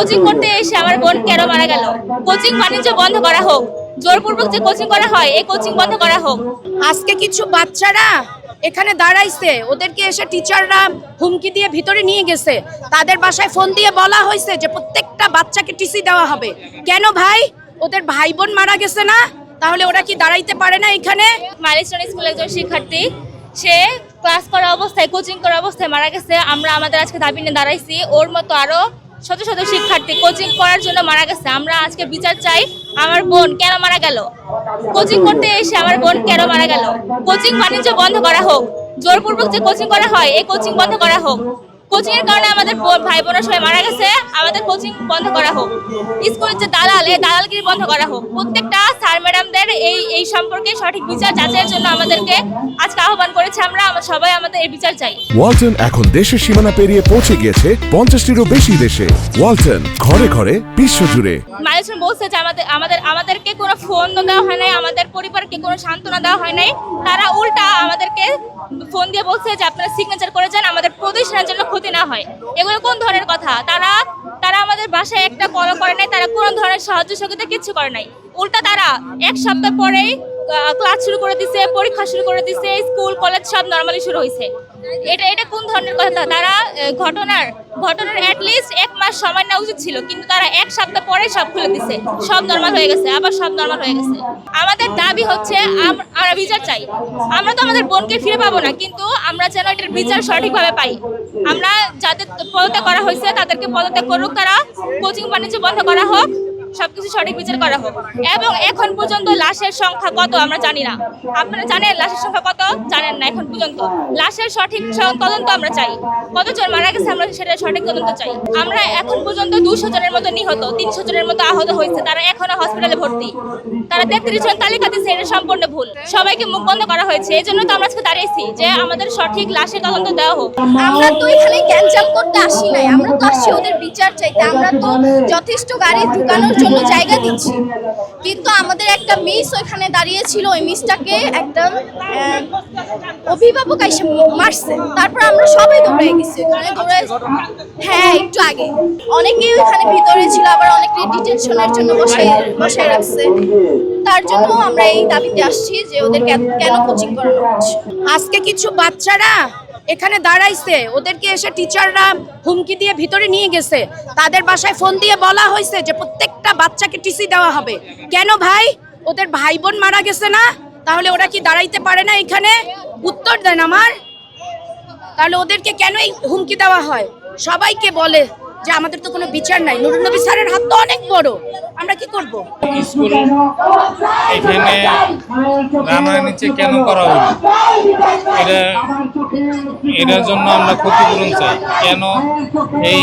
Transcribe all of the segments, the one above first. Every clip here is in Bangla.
কোচিং করতে এসে আমার বোন কেন মারা গেল? কোচিং বাণিজ্য বন্ধ করা হোক। জোরপূর্বক যে কোচিং করা হয় এই কোচিং বন্ধ করা হোক। আজকে কিছু বাচ্চারা এখানে দাঁড়াইছে। ওদেরকে এসে টিচাররা হুমকি দিয়ে ভিতরে নিয়ে গেছে। তাদের বাসায় ফোন দিয়ে বলা হয়েছে যে প্রত্যেকটা বাচ্চাকে টিসি দেওয়া হবে। কেন ভাই? ওদের ভাই বোন মারা গেছে না? তাহলে ওরা কি দাঁড়াইতে পারে না এখানে? মাইলস্টোন স্কুলের একজন শিক্ষার্থী সে ক্লাস করা অবস্থায় কোচিং করা অবস্থায় মারা গেছে। আমরা আমাদের আজকে দাবি নিয়ে দাঁড়াইছি। ওর মতো আরও শত শত শিক্ষার্থী কোচিং করার জন্য মারা গেছে। আমরা আজকে বিচার চাই, আমার বোন কেন মারা গেল? কোচিং করতে এসে আমার বোন কেন মারা গেল? কোচিং বাণিজ্য বন্ধ করা হোক, জোরপূর্বক যে কোচিং করা হয়, এই কোচিং বন্ধ করা হোক। কোচিং এর কারণে আমাদের ভাই বোনের সবাই মারা গেছে। আমাদের কোচিং বন্ধ করা হোক। স্কুলের যে দালাল এই দালালগিরি বন্ধ করা হোক। প্রত্যেকটা স্যার ম্যাডামদের এই এই সম্পর্কে সঠিক বিচার যাচাইয়ের জন্য আমাদেরকে আজকে আহ্বান করেছে আমরা। আমরা সবাই আমাদের এই বিচার চাই। ওয়ালটন এখন দেশের সীমানা পেরিয়ে পৌঁছে গিয়েছে পঞ্চাশটিরও বেশি দেশে। ওয়ালটন ঘরে ঘরে বিশ্বজুড়ে। মাইলস্টোন বলছে যে আমাদের আমাদের আমাদেরকে কোনো ফোন দেওয়া হয় নাই আমাদের পরিবারকে কোনো সান্ত্বনা দেওয়া হয় নাই। তারা উল্টা আমাদেরকে ফোন দিয়ে বলছে যে আপনারা সিগনেচার করে যান, আমাদের প্রতিষ্ঠানের জন্য ক্ষতি না হয়। এগুলো কোন ধরনের কথা? তারা তারা আমাদের বাসায় একটা কল করে নাই, তারা কোনো ধরনের সাহায্য সহযোগিতা কিছু করে নাই। উল্টা তারা এক সপ্তাহ পরেই ক্লাস শুরু করে দিছে, পরীক্ষা শুরু করে দিছে স্কুল কলেজ সব নর্মালি শুরু হয়েছে এটা এটা কোন ধরনের কথা? তারা ঘটনার ঘটনার অ্যাটলিস্ট এক মাস সময় নেওয়া উচিত ছিল, কিন্তু তারা এক সপ্তাহ পরে সব খুলে দিছে। সব নর্মাল হয়ে গেছে, আবার সব নর্মাল হয়ে গেছে। আমাদের দাবি হচ্ছে, আম- আমরা বিচার চাই। আমরা তো আমাদের বোনকে ফিরে পাবো না, কিন্তু আমরা যেন এটার বিচার সঠিকভাবে পাই। আমরা যাদের পদত্যাগ করা হয়েছে, তাদেরকে পদত্যাগ করুক, তারা কোচিং বাণিজ্য বন্ধ করা হোক সবকিছু সঠিক বিচার করা হোক। এবং এখন পর্যন্ত লাশের সংখ্যা কত আমরা জানি না। আপনারা জানেন লাশের সংখ্যা কত? জানেন না এখন পর্যন্ত। লাশের সঠিক তদন্ত আমরা চাই। কতজন মারা গেছে আমরা সেটা সঠিক তদন্ত চাই। আমরা এখন পর্যন্ত দুশো জনের মতো নিহত, তিনশো জনের মতো আহত হয়েছে। তারা এখনও হসপিটালে ভর্তি। তারা তেত্রিশ জন তালিকা দিচ্ছে এটা সম্পূর্ণ ভুল। সবাইকে মুখ বন্ধ করা হয়েছে। এই জন্য তো আমরা আজকে দাঁড়িয়েছি যে আমাদের সঠিক লাশের তদন্ত দেওয়া হোক। আমরা তো এখানে গ্যাঞ্জাম করতে আসি নাই। আমরা তো আসছি ওদের বিচার চাইতে। আমরা তো যথেষ্ট গাড়ি ঢুকানোর জন্য জায়গা দিচ্ছি। কিন্তু আমাদের একটা মিস ওইখানে দাঁড়িয়ে ছিল ওই মিসটাকে একটা অভিভাবক এসে মারছে। তারপর আমরা সবাই দৌড়ে গেছি ওখানে দৌড়ে হ্যাঁ একটু আগে। অনেকেই ওখানে ভিতরে ছিল, আবার অনেকে ডিটেনশনের জন্য বসে বসায় রাখছে। তার জন্য আমরা এই দাবিতে আসছি যে ওদের কেন কোচিং করানো হচ্ছে? আজকে কিছু বাচ্চারা এখানে দাঁড়াইছে। ওদেরকে এসে টিচাররা হুমকি দিয়ে ভিতরে নিয়ে গেছে। তাদের বাসায় ফোন দিয়ে বলা হয়েছে যে প্রত্যেকটা বাচ্চাকে টিসি দেওয়া হবে। কেন ভাই? ওদের ভাই বোন মারা গেছে না? তাহলে ওরা কি দাঁড়াইতে পারে না এখানে? উত্তর দেন আমার। তাহলে ওদেরকে কেন এই হুমকি দেওয়া হয়? সবাইকে বলে। যে আমাদের তো কোনো বিচার নাই। নুরুল নবী স্যারের হাত তো অনেক বড়। আমরা কি করব? স্কুল এখানে রান্নার নিচে কেন করা হলো? এটা এটার জন্য আমরা ক্ষতিপূরণ চাই। কেন এই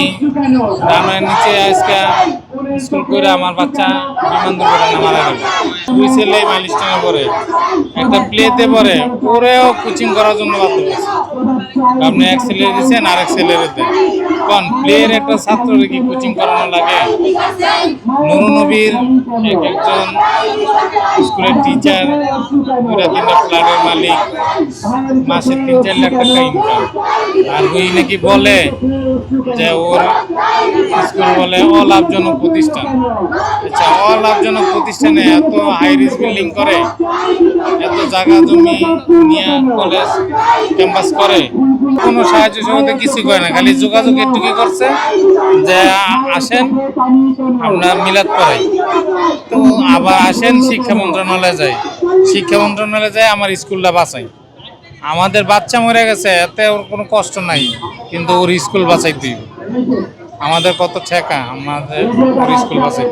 রান্নার নিচে আজকে স্কুল করে আমার বাচ্চা বিমান দুর্ঘটনা মারা গেল? দুই ছেলে পরেও কোচিং করার জন্য আপনি এক ছেলে কি কোচিং করানো লাগে? একজন স্কুলের টিচার মালিক। মাসে তিন চার লাখ টাকা ইনকাম আর ওই নাকি বলে যে ওর স্কুল বলে অলাভজনক প্রতিষ্ঠান। আচ্ছা অলাভজনক প্রতিষ্ঠানে এত হাই রিস্ক বিল্ডিং করে, এত জায়গা জমি নিয়ে কলেজ ক্যাম্পাস করে, কোনো সাহায্য সহযোগিতা কিছু করে না, খালি যোগাযোগ একটু কি করছে যে আসেন, আমরা মিলাদ করাই তো আবার আসেন, শিক্ষা মন্ত্রণালয়ে যাই। শিক্ষা মন্ত্রণালয়ে যাই, আমার স্কুলটা বাঁচাই। আমাদের বাচ্চা মরে গেছে, এতে ওর কোনো কষ্ট নাই, কিন্তু ওর স্কুল বাঁচাই দিই। আমাদের কত ঠেকা, আমাদের ওর স্কুল বাঁচাই